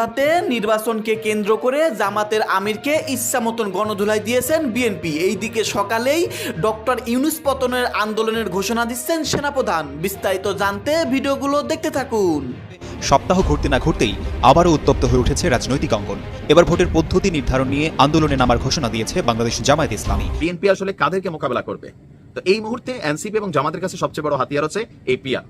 মধ্যরাতে নির্বাচনকে কেন্দ্র করে জামাতের আমিরকে ইচ্ছা মতন গণধুলাই দিয়েছেন বিএনপি। এইদিকে সকালেই ডক্টর ইউনুস পতনের আন্দোলনের ঘোষণা দিচ্ছেন সেনাপ্রধান। বিস্তারিত জানতে ভিডিওগুলো দেখতে থাকুন। সপ্তাহ ঘুরতে না ঘুরতেই আবারও উত্তপ্ত হয়ে উঠেছে রাজনৈতিক অঙ্গন। এবার ভোটের পদ্ধতি নির্ধারণ নিয়ে আন্দোলনে নামার ঘোষণা দিয়েছে বাংলাদেশ জামায়াত ইসলামী। বিএনপি আসলে কাদেরকে মোকাবেলা করবে? তো এই মুহূর্তে এনসিপি এবং জামাতের কাছে সবচেয়ে বড় হাতিয়ার হচ্ছে এই পিয়ার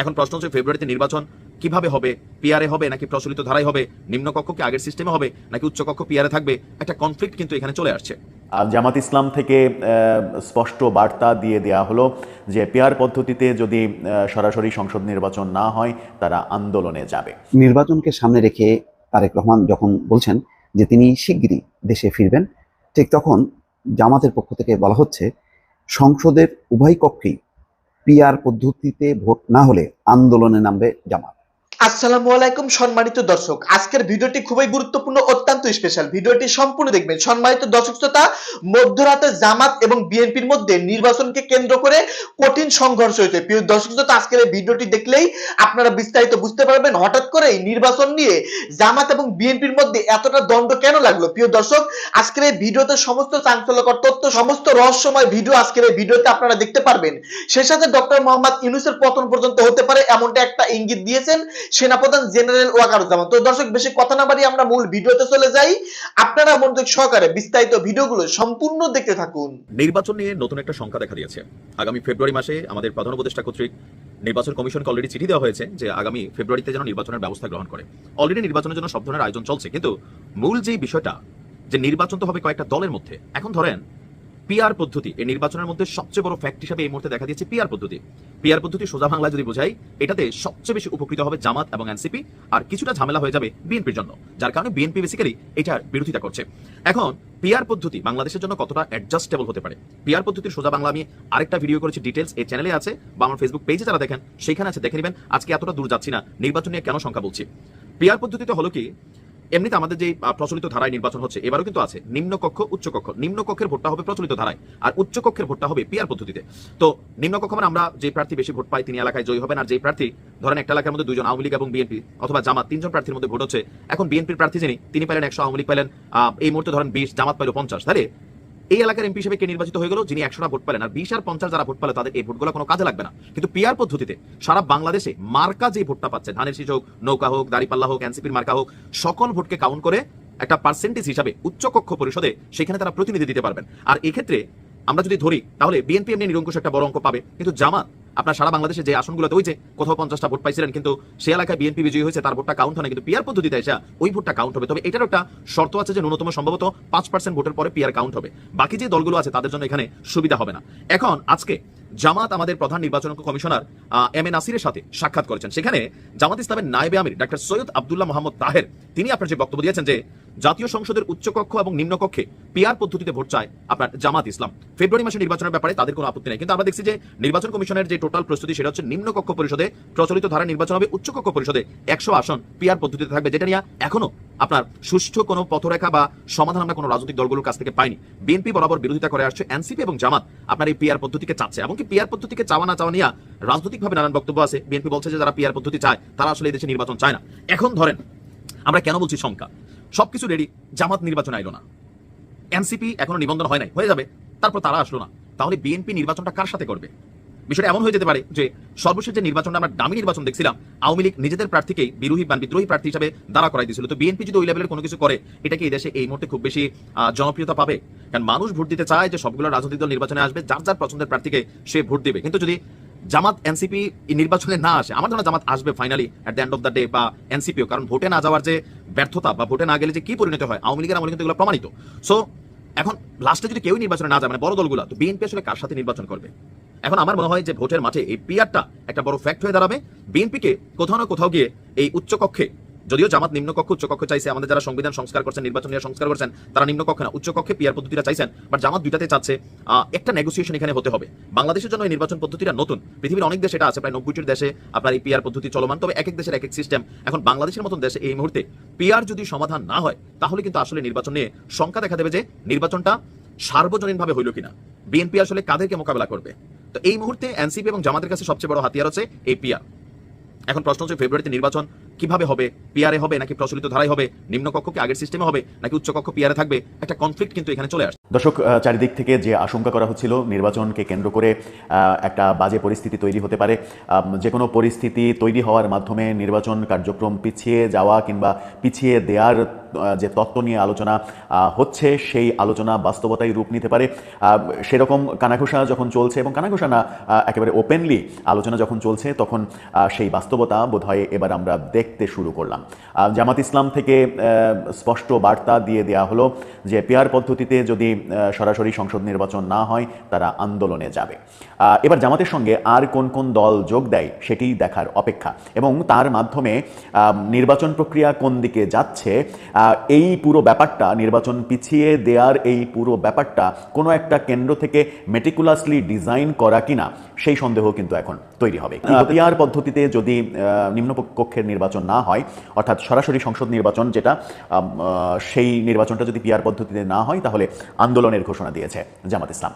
এখন প্রশ্ন হচ্ছে ফেব্রুয়ারিতে নির্বাচন কীভাবে হবে? পিয়ারে হবে নাকি প্রচলিত ধারায় হবে? নিম্নকক্ষ কি আগের সিস্টেমে হবে নাকি উচ্চকক্ষ পিয়ারে থাকবে? একটা কনফ্লিক্ট কিন্তু এখানে চলে আসছে। আর জামাত ইসলাম থেকে আহ, স্পষ্ট বার্তা দিয়ে দেয়া হলো যে পেয়ার পদ্ধতিতে যদি সরাসরি সংসদ নির্বাচন না হয় তারা আন্দোলনে যাবে। নির্বাচনকে সামনে রেখে তারেক রহমান যখন বলছেন যে তিনি শিগগিরই দেশে ফিরবেন ঠিক তখন জামাতের পক্ষ থেকে বলা হচ্ছে সংসদের উভয় কক্ষেই পিআর পদ্ধতিতে ভোট না হলে আন্দোলনে নামবে জামাত। আসসালামু আলাইকুম সম্মানিত দর্শক। আজকের ভিডিওটি খুবই গুরুত্বপূর্ণ, অত্যন্ত স্পেশাল ভিডিওটি সম্পূর্ণ দেখবেন। সম্মানিত দর্শক শ্রোতা, মধ্যরাতে জামাত এবং বিএনপির মধ্যে নির্বাচনকে কেন্দ্র করে কঠিন সংঘর্ষ হয়েছে প্রিয় দর্শক শ্রোতা, আজকের এই ভিডিওটি দেখলেই আপনারা বিস্তারিত বুঝতে পারবেন হঠাৎ করে এই নির্বাচন নিয়ে জামাত এবং বিএনপির মধ্যে এতটা দ্বন্দ্ব কেন লাগল? প্রিয় দর্শক, আজকের এই ভিডিওতে সমস্ত চাঞ্চল্যকর তথ্য, সমস্ত রহস্যময় ভিডিও আজকের এই ভিডিওতে আপনারা দেখতে পারবেন। সেই সাথে ডক্টর মোহাম্মদ ইউনুসের পতন পর্যন্ত হতে পারে এমনটা একটা ইঙ্গিত দিয়েছেন। সেনাপ্রধান জেনারেল ওয়াকারুজ্জামান। তো দর্শক, বেশি কথা না বাড়িয়ে আমরা মূল ভিডিওতে চলে যাই। আপনারা মনোযোগ সহকারে বিস্তারিত ভিডিওগুলো সম্পূর্ণ দেখতে থাকুন। নির্বাচন নিয়ে নতুন একটা সংখ্যা দেখা দিয়েছে। আগামী ফেব্রুয়ারি মাসে আমাদের প্রধান উপদেষ্টা কর্তৃক নির্বাচন কমিশনকে অলরেডি চিঠি দেওয়া হয়েছে যে আগামী ফেব্রুয়ারিতে যেন নির্বাচনের ব্যবস্থা গ্রহণ করে। অলরেডি নির্বাচনের জন্য সব ধরনের আয়োজন চলছে। কিন্তু মূল যে বিষয়টা, যে নির্বাচন তো হবে কয়েকটা দলের মধ্যে। এখন ধরেন পিআর পদ্ধতি, এই নির্বাচনের মধ্যে সবচেয়ে বড় ফ্যাক্ট হিসেবে এই মুহূর্তে দেখা দিয়েছে পিআর পদ্ধতি। পিআর পদ্ধতি সোজা বাংলা যদি বোঝাই, এটাতে সবচেয়ে বেশি উপকৃত হবে জামাত এবং এনসিপি আর কিছুটা ঝামেলা হয়ে যাবে বিএনপির জন্য, যার কারণে বিএনপি বেসিক্যালি এটার বিরোধিতা করছে। এখন পিআর পদ্ধতি বাংলাদেশের জন্য কতটা অ্যাডজাস্টেবল হতে পারে? পিআর পদ্ধতির সোজা বাংলা আমি আরেকটা ভিডিও করেছি ডিটেলস এই চ্যানেলে আছে, বা আমার ফেসবুক পেজে যারা দেখেন, সেখানে আছে, দেখে নেবেন, আজকে এতটা দূর যাচ্ছি না, নির্বাচন নিয়ে কেন সংখ্যা বলছি? পিআর পদ্ধতিতে হলো কি এমনিতে আমাদের যে প্রচলিত ধারায় নির্বাচন হচ্ছে, এবারও কিন্তু আছে। নিম্নকক্ষ উচ্চকক্ষ নিম্নকক্ষের ভোটটা হবে প্রচলিত ধারায়। আর উচ্চকক্ষের ভোটটা হবে পিয়ার পদ্ধতিতে। তো নিম্নকক্ষ মানে আমরা যে প্রার্থী বেশি ভোট পাই তিনি এলাকায় জয়ী হবেন, আর যে প্রার্থী, ধরেন একটা এলাকার মধ্যে দুজন আওয়ামী লীগ এবং বিএনপি অথবা জামাত, তিনজন প্রার্থীর মধ্যে ভোট হচ্ছে, এখন বিএনপির প্রার্থী যিনি, তিনি পেলেন একশো আওয়ামী লীগ পেলেন এই মুহূর্তে ধরেন বিশ, জামাত পেল পঞ্চাশ। তাহলে এই এলাকার এমপি হিসেবে কে নির্বাচিত হয়ে গেল? যিনি একশোটা ভোট পেলেন। আর বিশ আর পঞ্চাশ যারা ভোট পেলে, তাদের এই ভোটগুলো কোনো কাজে লাগবে না। কিন্তু পিয়ার পদ্ধতিতে সারা বাংলাদেশে মার্কা যে ভোটটা পাচ্ছে, ধানের শীষ হোক, নৌকা হোক, দাড়িপাল্লা হোক, এনসিপির মার্কা হোক, সকল ভোটকে কাউন্ট করে একটা পার্সেন্টেজ হিসাবে উচ্চকক্ষ পরিষদে সেখানে তারা প্রতিনিধি দিতে পারবেন। আর এক্ষেত্রে আমরা যদি ধরি, তাহলে বিএনপি এমনি নিরঙ্কুশ একটা বড় অঙ্ক পাবে। কিন্তু জামাত, আপনার সারা বাংলাদেশে যে আসনগুলোতে হয়েছে কোথাও পঞ্চাশটা ভোট পাইছিলেন, কিন্তু সে এলাকায় বিএনপি বিজয়ী হয়েছে, তার ভোটটা কাউন্ট হয় না কিন্তু পিয়ার পদ্ধতিতে এসে ওই ভোটটা কাউন্ট হবে। তবে এটার একটা শর্ত আছে যে ন্যূনতম সম্ভবত পাঁচ পার্সেন্ট ভোটের পরে পিয়ার কাউন্ট হবে। বাকি যে দলগুলো আছে, তাদের জন্য এখানে সুবিধা হবে না। এখন আজকে জামাত আমাদের প্রধান নির্বাচন কমিশনার এম এ নাসিরের সাথে সাক্ষাৎ করেছেন। সেখানে জামাত ইসলামের নায়েবে আমির, ডাক্তার সৈয়দ আব্দুল্লাহ মোহাম্মদ তাহের, তিনি আপনার যে বক্তব্য দিয়েছেন যে জাতীয় সংসদের উচ্চকক্ষ এবং নিম্নকক্ষে পিয়ার পদ্ধতিতে ভোট চায় আপনার জামাত ইসলাম। ফেব্রুয়ারি মাসে নির্বাচনের ব্যাপারে তাদের কোনো আপত্তি নেই। কিন্তু আমরা দেখছি যে নির্বাচন কমিশনের যে টোটাল প্রস্তুতি সেটা হচ্ছে নিম্নকক্ষ পরিষদে প্রচলিত ধারা নির্বাচন হবে উচ্চকক্ষ পরিষদে একশো আসন পিয়ার পদ্ধতিতে থাকবে, যেটা নিয়ে এখনও আপনার সুষ্ঠু কোনো পথরেখা বা সমাধান আমরা কোনো রাজনৈতিক দলগুলোর কাছ থেকে পাইনি। বিএনপি বরাবর বিরোধিতা করে আসছে এনসিপি এবং জামাত। আপনার এই পিয়ার পদ্ধতিকে চাচ্ছে। এমনকি পিয়ার পদ্ধতিকে চাওয়া না চাওয়া নিয়ে রাজনৈতিকভাবে নানান বক্তব্য আছে। বিএনপি বলছে যে যারা পিয়ার পদ্ধতি চায়, তারা আসলে এই দেশে নির্বাচন চায় না। এখন ধরেন, আমরা কেন বলছি সংখ্যা? সবকিছু রেডি জামাত নির্বাচন আইলো না। এনসিপি এখনও নিবন্ধন হয় নাই, হয়ে যাবে, তারপর তারা আসলো না। তাহলে বিএনপি নির্বাচনটা কার সাথে করবে? বিষয়টা এমন হয়ে যেতে পারে যে, সর্বশেষ যে নির্বাচনটা আমরা দামি নির্বাচন দেখছিলাম, আওয়ামী লীগ নিজেদের প্রার্থীকেই বিরোহী বা বিদ্রোহী প্রার্থী হিসাবে দাঁড়া করাই দিয়েছিল। তো বিএনপি যদি ওই লেভেলের কোনো কিছু করে, এটা কি এই দেশে এই মুহূর্তে খুব বেশি জনপ্রিয়তা পাবে? কারণ মানুষ ভোট দিতে চায় যে সবগুলো রাজনৈতিক দল নির্বাচনে আসবে, যার যার পছন্দের প্রার্থীকে সে ভোট দিবে। কিন্তু যদি জামাত এনসিপি নির্বাচনে না আসে, আমার ধারণা জামাত আসবে finally at the end of the day বা এনসিপিও, কারণ ভোটে না যাওয়ার যে ব্যর্থতা বা ভোটে না গেলে যে কি পরিণত হয়, আওয়ামী লীগের আমলে কিন্তু এগুলো প্রমাণিত। সো এখন লাস্টে যদি কেউ নির্বাচনে না যায় মানে বড় দলগুলো, তো বিএনপি আসলে কার সাথে নির্বাচন করবে? এখন আমার মনে হয় যে ভোটের মাঠে এই পিয়ারটা একটা বড় ফ্যাক্ট হয়ে দাঁড়াবে। বিএনপিকে কোথাও না কোথাও গিয়ে এই উচ্চকক্ষে যদিও জামাত নিম্নকক্ষ, উচ্চকক্ষ চাইছে আমাদের যারা সংবিধান সংস্কার করছেন, নির্বাচন নিয়ে সংস্কার করছেন, তারা নিম্নকক্ষে না, উচ্চকক্ষে পিয়ার পদ্ধতিটা চাইছেন বাট জামাত দুইটাতে চাচ্ছে একটা নেগোসিয়েশন এখানে হতে হবে। বাংলাদেশের জন্য এই নির্বাচন পদ্ধতিটা নতুন। পৃথিবীর অনেক দেশে এটা আছে, প্রায় নব্বইটির দেশে আপনার এই পিয়ার পদ্ধতি চলমান। তবে এক এক দেশের এক এক সিস্টেম এখন বাংলাদেশের মতন দেশে এই মুহূর্তে পিয়ার যদি সমাধান না হয়, তাহলে কিন্তু আসলে নির্বাচন নিয়ে শঙ্কা দেখা দেবে যে নির্বাচনটা সার্বজনীনভাবে হইল কিনা। বিএনপি আসলে কাদেরকে মোকাবেলা করবে? তো এই মুহূর্তে এনসিপি এবং জামাতের কাছে সবচেয়ে বড় হাতিয়ার হচ্ছে এই পিয়ার এখন প্রশ্ন হচ্ছে ফেব্রুয়ারিতে নির্বাচন কীভাবে হবে? পিয়ারে হবে নাকি প্রচলিত ধারায় হবে? নিম্নকক্ষ কি আগের সিস্টেমে হবে নাকি উচ্চকক্ষ পিয়ারে থাকবে? একটা কনফ্লিক্ট কিন্তু এখানে চলে আসছে। দর্শক চারিদিক থেকে যে আশঙ্কা করা হচ্ছিল নির্বাচনকে কেন্দ্র করে একটা বাজে পরিস্থিতি তৈরি হতে পারে। যে কোনো পরিস্থিতি তৈরি হওয়ার মাধ্যমে নির্বাচন কার্যক্রম পিছিয়ে যাওয়া কিংবা পিছিয়ে দেওয়ার যে তত্ত্ব নিয়ে আলোচনা হচ্ছে, সেই আলোচনা বাস্তবতায় রূপ নিতে পারে। সেরকম কানাঘোষা যখন চলছে, এবং কানাঘোষা না একেবারে ওপেনলি আলোচনা যখন চলছে, তখন সেই বাস্তবতা বোধহয় এবার আমরা দেখতে শুরু করলাম। জামাত ইসলাম থেকে স্পষ্ট বার্তা দিয়ে দেওয়া হলো যে পেয়ার পদ্ধতিতে যদি সরাসরি সংসদ নির্বাচন না হয় তারা আন্দোলনে যাবে। এবার জামাতের সঙ্গে আর কোন কোন দল যোগ দেয় সেটি দেখার অপেক্ষা। এবং তার মাধ্যমে নির্বাচন প্রক্রিয়া কোন দিকে যাচ্ছে এই পুরো ব্যাপারটা নির্বাচন পিছিয়ে দেওয়ার এই পুরো ব্যাপারটা কোনো একটা কেন্দ্র থেকে মেটিকুলাসলি ডিজাইন করা কিনা সেই সন্দেহ কিন্তু এখন তৈরি হবে। পিআর পদ্ধতিতে যদি আহ, নিম্ন কক্ষের নির্বাচন না হয় অর্থাৎ সরাসরি সংসদ নির্বাচন যেটা সেই নির্বাচনটা যদি পিআর পদ্ধতিতে না হয় তাহলে আন্দোলনের ঘোষণা দিয়েছে জামাত ইসলাম।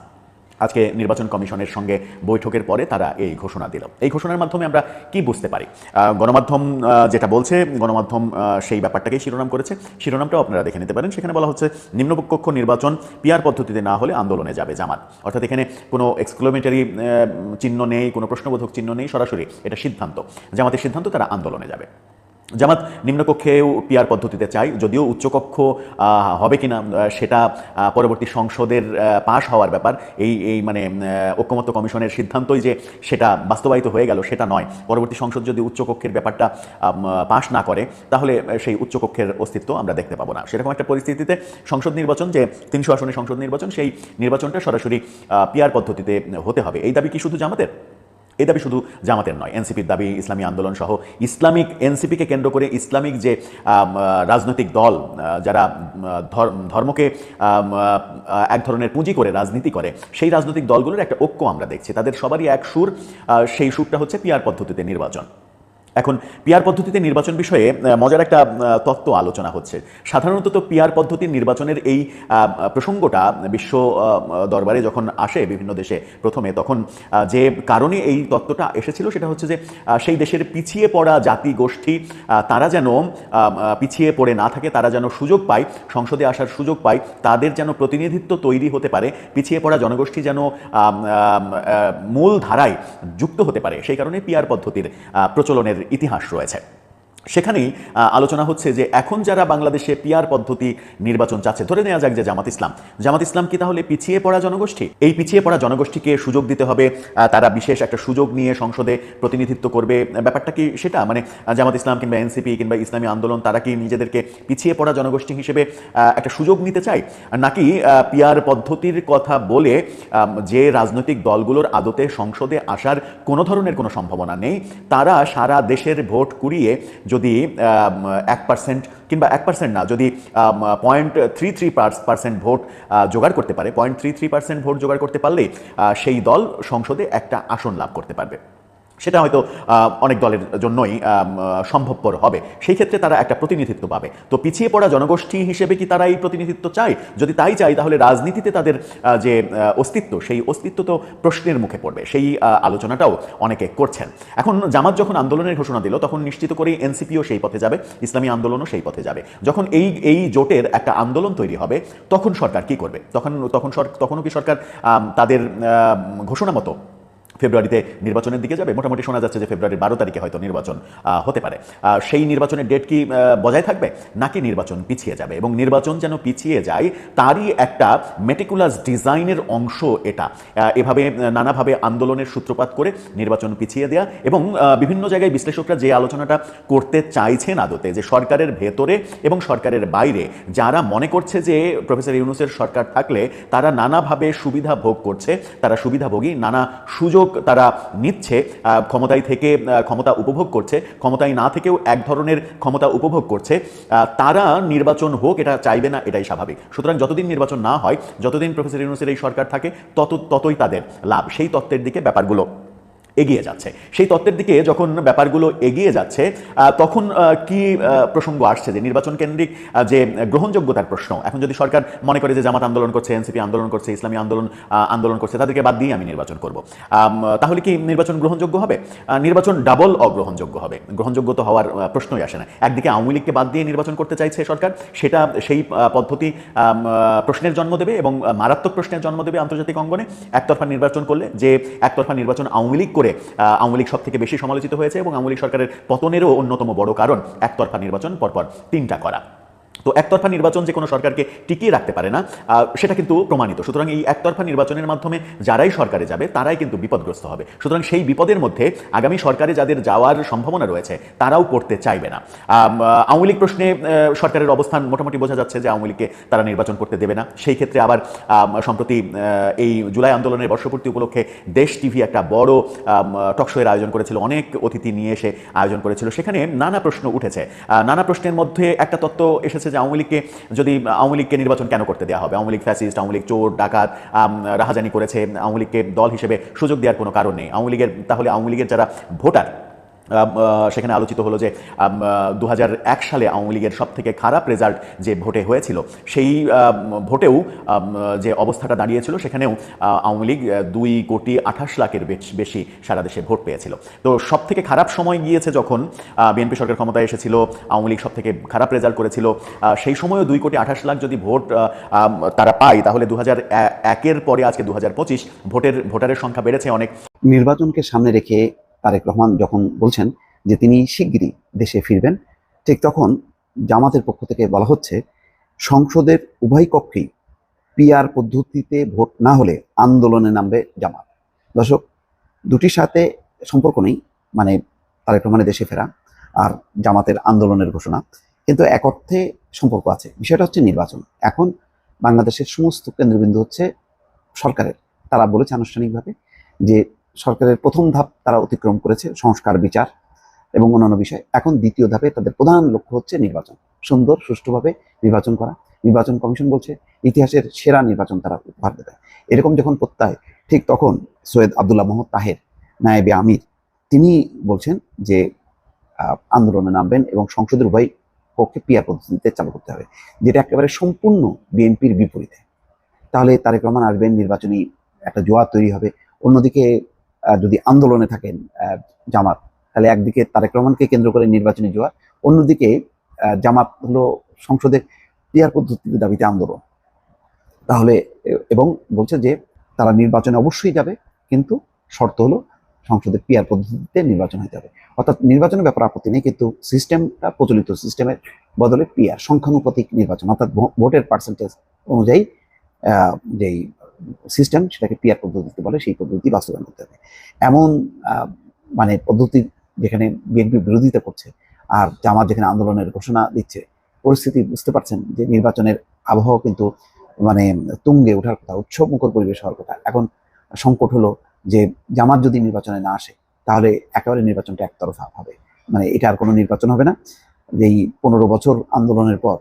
আজকে নির্বাচন কমিশনের সঙ্গে বৈঠকের পরে তারা এই ঘোষণা দিল। এই ঘোষণার মাধ্যমে আমরা কি বুঝতে পারি? গণমাধ্যম যেটা বলছে, গণমাধ্যম সেই ব্যাপারটাকেই শিরোনাম করেছে। শিরোনামটাও আপনারা দেখে নিতে পারেন। সেখানে বলা হচ্ছে নিম্নপক্ষ নির্বাচন পিআর পদ্ধতিতে না হলে আন্দোলনে যাবে জামাত। অর্থাৎ এখানে কোনো এক্সক্লোমেটারি চিহ্ন নেই, কোনো প্রশ্নবোধক চিহ্ন নেই, সরাসরি এটা সিদ্ধান্ত। জামাতের সিদ্ধান্ত তারা আন্দোলনে যাবে। জামাত নিম্নকক্ষেও পিয়ার পদ্ধতিতে চাই, যদিও উচ্চকক্ষ হবে কিনা সেটা পরবর্তী সংসদের পাশ হওয়ার ব্যাপার। এই এই মানে ঐক্যমত্য কমিশনের সিদ্ধান্তই যে সেটা বাস্তবায়িত হয়ে গেল, সেটা নয়। পরবর্তী সংসদ যদি উচ্চকক্ষের ব্যাপারটা পাশ না করে, তাহলে সেই উচ্চকক্ষের অস্তিত্ব আমরা দেখতে পাবো না। সেরকম একটা পরিস্থিতিতে সংসদ নির্বাচন, যে তিনশো আসনে সংসদ নির্বাচন, সেই নির্বাচনটা সরাসরি পিয়ার পদ্ধতিতে হতে হবে। এই দাবি কি শুধু জামাতের? এই দাবি শুধু জামাতের নয়, এনসিপির দাবি, ইসলামী আন্দোলন সহ ইসলামিক এনসিপিকে কেন্দ্র করে ইসলামিক যে রাজনৈতিক দল যারা ধর্মকে এক ধরনের পুঁজি করে, রাজনীতি করে, সেই রাজনৈতিক দলগুলোর একটা ঐক্য আমরা দেখছি। তাদের সবারই এক সুর সেই সুরটা হচ্ছে পিয়ার পদ্ধতিতে নির্বাচন। এখন পিয়ার পদ্ধতিতে নির্বাচন বিষয়ে মজার একটা তত্ত্ব আলোচনা হচ্ছে। সাধারণত তো পিয়ার পদ্ধতির নির্বাচনের এই প্রসঙ্গটা বিশ্ব দরবারে যখন আসে বিভিন্ন দেশে প্রথমে, তখন যে কারণে এই তত্ত্বটা এসেছিল সেটা হচ্ছে যে সেই দেশের পিছিয়ে পড়া জাতি গোষ্ঠী তারা যেন পিছিয়ে পড়ে না থাকে, তারা যেন সুযোগ পায়, সংসদে আসার সুযোগ পায়, তাদের যেন প্রতিনিধিত্ব তৈরি হতে পারে, পিছিয়ে পড়া জনগোষ্ঠী যেন মূল ধারায় যুক্ত হতে পারে। সেই কারণে পিয়ার পদ্ধতির প্রচলনের ইতিহাস রয়েছে সেখানেই আলোচনা হচ্ছে যে এখন যারা বাংলাদেশে পিয়ার পদ্ধতি নির্বাচন চাচ্ছে, ধরে নেওয়া যাক যে জামাত ইসলাম। জামাত ইসলাম কি তাহলে পিছিয়ে পড়া জনগোষ্ঠী? এই পিছিয়ে পড়া জনগোষ্ঠীকে সুযোগ দিতে হবে তারা বিশেষ একটা সুযোগ নিয়ে সংসদে প্রতিনিধিত্ব করবে। ব্যাপারটা কি সেটা? মানে জামাত ইসলাম কিংবা এনসিপি কিংবা ইসলামী আন্দোলন, তারা কি নিজেদেরকে পিছিয়ে পড়া জনগোষ্ঠী হিসেবে একটা সুযোগ নিতে চায়? নাকি পিয়ার পদ্ধতির কথা বলে যে রাজনৈতিক দলগুলোর আদতে সংসদে আসার কোনো ধরনের কোনো সম্ভাবনা নেই, তারা সারা দেশের ভোট কুড়িয়ে যদি এক পার্সেন্ট কিংবা এক পার্সেন্ট না, যদি point three three percent vote জোগাড় করতে পারে point three three percent vote জোগাড় করতে পারলে সেই দল সংসদে একটা আসন লাভ করতে পারবে। সেটা হয়তো অনেক দলের জন্যই সম্ভবপর হবে। সেই ক্ষেত্রে তারা একটা প্রতিনিধিত্ব পাবে। তো পিছিয়ে পড়া জনগোষ্ঠী হিসেবে কি তারা এই প্রতিনিধিত্ব চায়? যদি তাই চাই তাহলে রাজনীতিতে তাদের যে অস্তিত্ব, সেই অস্তিত্ব তো প্রশ্নের মুখে পড়বে। সেই আলোচনাটাও অনেকে করছেন। এখন জামাত যখন আন্দোলনের ঘোষণা দিল, তখন নিশ্চিত করেই এনসিপিও সেই পথে যাবে, ইসলামী আন্দোলনও সেই পথে যাবে। যখন এই এই জোটের একটা আন্দোলন তৈরি হবে, তখন সরকার কি করবে? তখন তখন তখনও কি সরকার তাদের ঘোষণা মতো ফেব্রুয়ারিতে নির্বাচনের দিকে যাবে? মোটামুটি শোনা যাচ্ছে যে ফেব্রুয়ারির বারো তারিখে হয়তো নির্বাচন হতে পারে। সেই নির্বাচনের ডেট কি বজায় থাকবে নাকি নির্বাচন পিছিয়ে যাবে? এবং নির্বাচন যেন পিছিয়ে যায়, তারই একটা মেটিকুলাস ডিজাইনের অংশ এটা। এভাবে নানাভাবে আন্দোলনের সূত্রপাত করে নির্বাচন পিছিয়ে দেয়া এবং বিভিন্ন জায়গায় বিশ্লেষকরা যে আলোচনাটা করতে চাইছেন আদতে, যে সরকারের ভেতরে এবং সরকারের বাইরে, যারা মনে করছে যে প্রফেসর ইউনুসের সরকার থাকলে তারা নানাভাবে সুবিধা ভোগ করছে, তারা সুবিধাভোগী, নানা সুযোগ তারা নিচ্ছে ক্ষমতায় থেকে ক্ষমতা উপভোগ করছে, ক্ষমতায় না থেকেও এক ধরনের ক্ষমতা উপভোগ করছে তারা নির্বাচন হোক এটা চাইবে না, এটাই স্বাভাবিক। সুতরাং যতদিন নির্বাচন না হয়, যতদিন প্রফেসর ইউনুসের এই সরকার থাকে, তত, ততই তাদের লাভ। সেই তত্ত্বের দিকে ব্যাপারগুলো এগিয়ে যাচ্ছে। সেই তত্ত্বের দিকে যখন ব্যাপারগুলো এগিয়ে যাচ্ছে তখন কি প্রসঙ্গ আসছে যে নির্বাচন কেন্দ্রিক যে গ্রহণযোগ্যতার প্রশ্ন? এখন যদি সরকার মনে করে যে জামাত আন্দোলন করছে, এনসিপি আন্দোলন করছে, ইসলামী আন্দোলন আন্দোলন করছে, তাদেরকে বাদ দিয়ে আমি নির্বাচন করব। তাহলে কি নির্বাচন গ্রহণযোগ্য হবে? নির্বাচন ডাবল অগ্রহণযোগ্য হবে। গ্রহণযোগ্য তো হওয়ার প্রশ্নই আসে না। একদিকে আওয়ামী লীগকে বাদ দিয়ে নির্বাচন করতে চাইছে সরকার, সেটা সেই পদ্ধতি প্রশ্নের জন্ম দেবে এবং মারাত্মক প্রশ্নের জন্ম দেবে আন্তর্জাতিক অঙ্গনে। একতরফা নির্বাচন করলে যে একতরফা নির্বাচন আওয়ামী লীগ করে আওয়ামী লীগ সব থেকে বেশি সমালোচিত হয়েছে এবং আওয়ামী লীগ সরকারের পতনেরও অন্যতম বড় কারণ একতরফা নির্বাচন পরপর তিনটা করা। তো একতরফা নির্বাচন যে কোনো সরকারকে টিকিয়ে রাখতে পারে না সেটা কিন্তু প্রমাণিত। সুতরাং এই একতরফা নির্বাচনের মাধ্যমে যারাই সরকারে যাবে, তারাই কিন্তু বিপদগ্রস্ত হবে। সুতরাং সেই বিপদের মধ্যে আগামী সরকারে যাদের যাওয়ার সম্ভাবনা রয়েছে, তারাও পড়তে চাইবে না। আওয়ামী লীগ প্রশ্নে সরকারের অবস্থান মোটামুটি বোঝা যাচ্ছে যে আওয়ামী লীগকে তারা নির্বাচন করতে দেবে না। সেই ক্ষেত্রে আবার সম্প্রতি এই জুলাই আন্দোলনের বর্ষপূর্তি উপলক্ষে দেশ টিভি একটা বড় টকশোয়ের আয়োজন করেছিল। অনেক অতিথি নিয়ে এসে আয়োজন করেছিল। সেখানে নানা প্রশ্ন উঠেছে। নানা প্রশ্নের মধ্যে একটা তত্ত্ব এসেছে যে আওয়ামী লীগকে, যদি আওয়ামী লীগকে নির্বাচন কেন করতে দেওয়া হবে? আওয়ামী লীগ ফ্যাসিস্ট, আওয়ামী লীগ চোর, ডাকাত রাহাজানি করেছে, আওয়ামী লীগকে দল হিসেবে সুযোগ দেওয়ার কোনো কারণ নেই। আওয়ামী লীগের, তাহলে আওয়ামী লীগের যারা ভোটার সেখানে আলোচিত হলো যে দু হাজার এক সালে আওয়ামী লীগের সব থেকে খারাপ রেজাল্ট যে ভোটে হয়েছিল, সেই ভোটেও যে অবস্থাটা দাঁড়িয়েছিল, সেখানেও আওয়ামী লীগ দুই কোটি আঠাশ লাখের বেশ- সারা দেশে ভোট পেয়েছিল। তো সব থেকে খারাপ সময় গিয়েছে যখন বিএনপি সরকার ক্ষমতায় এসেছিল, আওয়ামী লীগ সব থেকে খারাপ রেজাল্ট করেছিল সেই সময়ও দুই কোটি আঠাশ লাখ যদি ভোট তারা পায়, তাহলে দু হাজার একের পরে আজকে দু হাজার পঁচিশ ভোটের, ভোটারের সংখ্যা বেড়েছে অনেক। নির্বাচনকে সামনে রেখে তারেক রহমান যখন বলছেন যে তিনি শিগগিরই দেশে ফিরবেন, ঠিক তখন জামাতের পক্ষ থেকে বলা হচ্ছে, সংসদের উভয় কক্ষেই পিআর পদ্ধতিতে ভোট না হলে আন্দোলনে নামবে জামাত। দর্শক, দুটির সাথে সম্পর্ক নেই মানে তারেক রহমানের দেশে ফেরা আর জামাতের আন্দোলনের ঘোষণা, কিন্তু এক অর্থে সম্পর্ক আছে। বিষয়টা হচ্ছে নির্বাচন। এখন বাংলাদেশের সমস্ত কেন্দ্রবিন্দু হচ্ছে সরকারের। তারা বলেছে আনুষ্ঠানিকভাবে যে সরকারের প্রথম ধাপ তারা অতিক্রম করেছে, সংস্কার, বিচার এবং অন্যান্য বিষয়। এখন দ্বিতীয় ধাপে তাদের প্রধান লক্ষ্য হচ্ছে নির্বাচন। সুন্দর, সুষ্ঠুভাবে নির্বাচন করা। নির্বাচন কমিশন বলছে, ইতিহাসের সেরা নির্বাচন তারা উপহার দেবে। এরকম যখন প্রত্যয়, ঠিক তখন সৈয়দ আবদুল্লাহ মোহাম্মদ তাহের, নায়েবে আমির, তিনি বলছেন যে আন্দোলনে নামবেন এবং সংসদের উভয় পক্ষে পিয়ার পদ্ধতিতে চালু করতে হবে। যেটা একেবারে সম্পূর্ণ বিএনপির বিপরীতে। তাহলে তারেক রহমান আসবেন, নির্বাচনী একটা জোয়ার তৈরি হবে। অন্যদিকে যদি আন্দোলনে থাকেন জামাত, তাহলে একদিকে তারেক রহমানকে কেন্দ্র করে নির্বাচনী জোয়ার, অন্যদিকে জামাত হলো সংসদে পিয়ার পদ্ধতির দাবিতে আন্দোলন। তাহলে এবং বলছে যে তারা নির্বাচনে অবশ্যই যাবে, কিন্তু শর্ত হলো সংসদে পিয়ার পদ্ধতিতে নির্বাচন হতে হবে। অর্থাৎ নির্বাচনের ব্যাপারে আপত্তি নেই, কিন্তু সিস্টেমটা, প্রচলিত সিস্টেমের বদলে পিয়ার সংখ্যানুপাতিক নির্বাচন, অর্থাৎ ভোটের পার্সেন্টেজ অনুযায়ী যেই সিস্টেম সেটাকে পিয়ার পদ্ধতিতে বলে সেই পদ্ধতি বাস্তবায়ন করতে হবে। এমন মানে পদ্ধতি যেখানে বিএনপি বিরোধিতা করছে আর জামাত যেখানে আন্দোলনের ঘোষণা দিচ্ছে, পরিস্থিতি বুঝতে পারছেন যে নির্বাচনের আবহাওয়া কিন্তু মানে তুঙ্গে ওঠার কথা উৎসব মুখর পরিবেশ হওয়ার কথা। এখন সংকট হলো যে জামাত যদি নির্বাচনে না আসে, তাহলে একেবারে নির্বাচনটা একতরফা হবে। মানে এটা আর কোনো নির্বাচন হবে না। যেই পনেরো বছর আন্দোলনের পর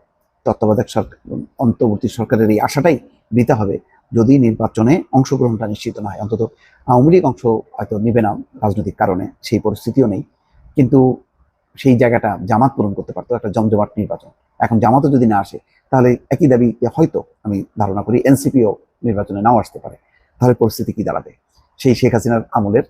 তত্ত্বাবধায়ক সরকার, অন্তর্বর্তী সরকারের এই আশাটাই বৃথা হবে। যদি নির্বাচনে অংশগ্রহণটা নিশ্চিত না হয়, অন্তত আওয়ামী লীগ অংশ হয়তো নেবে না রাজনৈতিক কারণে, সেই পরিস্থিতিও নেই। কিন্তু সেই জায়গাটা জামাত পূরণ করতে পারতো, একটা জমজমাট নির্বাচন। এখন জামাতও যদি না আসে, তাহলে একই দাবি হয়তো আমি ধারণা করি এনসিপিও নির্বাচনে নাও আসতে পারে। তাহলে পরিস্থিতি কি দাঁড়াবে? সেই শেখ হাসিনার আমলের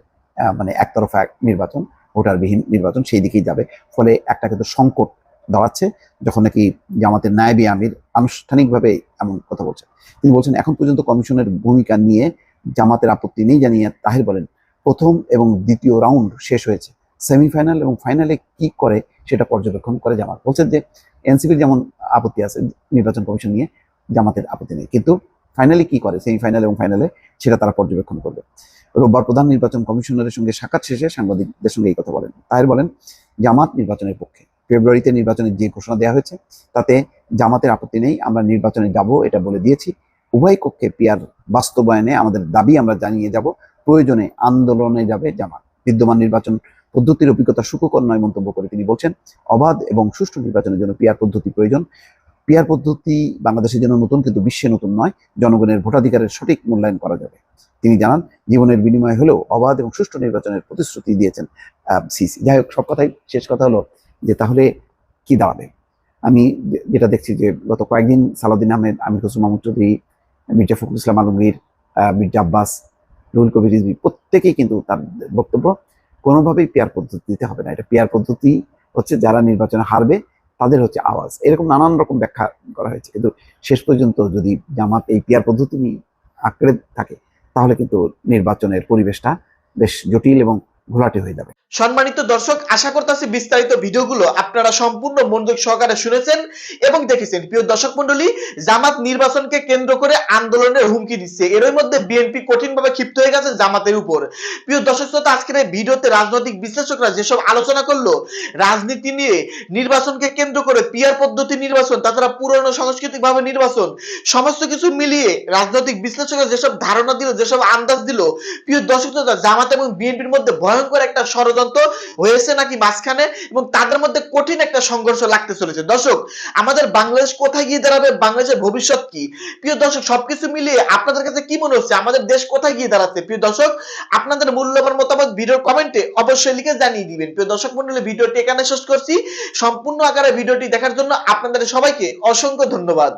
মানে একতরফা এক নির্বাচন, ভোটারবিহীন নির্বাচন সেই দিকেই যাবে। ফলে একটা কিন্তু সংকট দাঁড়াচ্ছে, যখন নাকি জামাতের নায়েবি আমির আনুষ্ঠানিকভাবে এমন কথা বলছেন। তিনি বলছেন, এখন পর্যন্ত কমিশনের ভূমিকা নিয়ে জামাতের আপত্তি নেই জানিয়ে তাহির বলেন, প্রথম এবং দ্বিতীয় রাউন্ড শেষ হয়েছে। সেমিফাইনাল এবং ফাইনালে কি করে সেটা পর্যবেক্ষণ করে জামাত। বলছেন যে, এনসিপির যেমন আপত্তি আছে নির্বাচন কমিশন নিয়ে, জামাতের আপত্তি নেই। কিন্তু ফাইনালে কি করে, সেমিফাইনাল এবং ফাইনালে সেটা তারা পর্যবেক্ষণ করবে। রোববার প্রধান নির্বাচন কমিশনারের সঙ্গে সাক্ষাৎ শেষে সাংবাদিকদের সঙ্গে এই কথা বলেন। তাহের বলেন, জামাত নির্বাচনের পক্ষে ফেব্রুয়ারিতে নির্বাচনের যে ঘোষণা দেওয়া হয়েছে, তাতে জামাতের আপত্তি নেই, আমরা নির্বাচনে যাব, এটা বলে দিয়েছি। উভয় কক্ষে পিয়ার বাস্তবায়নে আমাদের দাবি আমরা জানিয়ে যাব, প্রয়োজনে আন্দোলনে যাবে জামাত। বিদ্যমান নির্বাচন পদ্ধতির অভিজ্ঞতা সুখকর নয় মন্তব্য করে তিনি বলছেন, অবাধ এবং সুষ্ঠু নির্বাচনের জন্য পিয়ার পদ্ধতি প্রয়োজন। পিয়ার পদ্ধতি বাংলাদেশের জন্য নতুন কিন্তু বিশ্বে নতুন নয়, জনগণের ভোটাধিকারের সঠিক মূল্যায়ন করা যাবে। তিনি জানান, জীবনের বিনিময় হলেও অবাধ এবং সুষ্ঠু নির্বাচনের প্রতিশ্রুতি দিয়েছেন সিসি। যাই হোক, সব কথাই শেষ কথা হলো যে তাহলে কি দাঁড়াবে? আমি যেটা দেখছি যে গত কয়েকদিন সালাউদ্দিন আহমেদ, আমির হোসেন মাহমুদ চৌধুরী, মির্জা ফখরুল ইসলাম আলমগীর মির্জা আব্বাস রুল কবির রিজভী, প্রত্যেকেই কিন্তু তার বক্তব্য কোনোভাবেই পেয়ার দিতে হবে না। এটা পেয়ার পদ্ধতি হচ্ছে যারা নির্বাচনে হারবে, তাদের হচ্ছে আওয়াজ। এরকম নানান রকম ব্যাখ্যা করা হয়েছে। কিন্তু শেষ পর্যন্ত যদি জামাত এই পেয়ার পদ্ধতি নিয়ে আঁকড়ে থাকে, তাহলে কিন্তু নির্বাচনের পরিবেশটা বেশ জটিল এবং ঘোলাটে হয়ে যাবে। সম্মানিত দর্শক, আশা করতেছি বিস্তারিত ভিডিওগুলো আপনারা সম্পূর্ণ মনোযোগ সহকারে শুনেছেন এবং দেখেছেন। প্রিয় দর্শক মন্ডলী জামাত নির্বাচনকে কেন্দ্র করে আন্দোলনের হুমকি দিচ্ছে। এর মধ্যে বিএনপি কঠিনভাবে ক্ষিপ্ত হয়ে গেছে জামাতের উপর। প্রিয় দর্শক শ্রোতা, আজকের এই ভিডিওতে রাজনৈতিক বিশ্লেষকরা যেসব আলোচনা করল, রাজনীতি নিয়ে, নির্বাচনকে কেন্দ্র করে পিয়ার পদ্ধতি নির্বাচন, তাছাড়া পুরনো সাংস্কৃতিক ভাবে নির্বাচন, সমস্ত কিছু মিলিয়ে রাজনৈতিক বিশ্লেষকরা যেসব ধারণা দিল, যেসব আন্দাজ দিল, প্রিয় দর্শক শ্রোতা, জামাত এবং বিএনপির মধ্যে ভয়ঙ্কর একটা ষড়যন্ত্র হয়েছে নাকি মাঝখানে এবং তাদের মধ্যে কঠিন একটা সংঘর্ষ লাগতে চলেছে। দর্শক, আমাদের বাংলাদেশ কোথায় গিয়ে দাঁড়াবে? বাংলাদেশের ভবিষ্যৎ কি? প্রিয় দর্শক, সবকিছু মিলিয়ে আপনাদের কাছে কি মনে হচ্ছে? আমাদের দেশ কোথায় গিয়ে দাঁড়াচ্ছে? প্রিয় দর্শক, আপনাদের মূল্যবান মতামত ভিডিওর কমেন্টে অবশ্যই লিখে জানিয়ে দিবেন। প্রিয় দর্শক মন্ডলী, ভিডিওটি এখানে শেষ করছি। সম্পূর্ণ আকারে ভিডিওটি দেখার জন্য আপনাদের সবাইকে অসংখ্য ধন্যবাদ।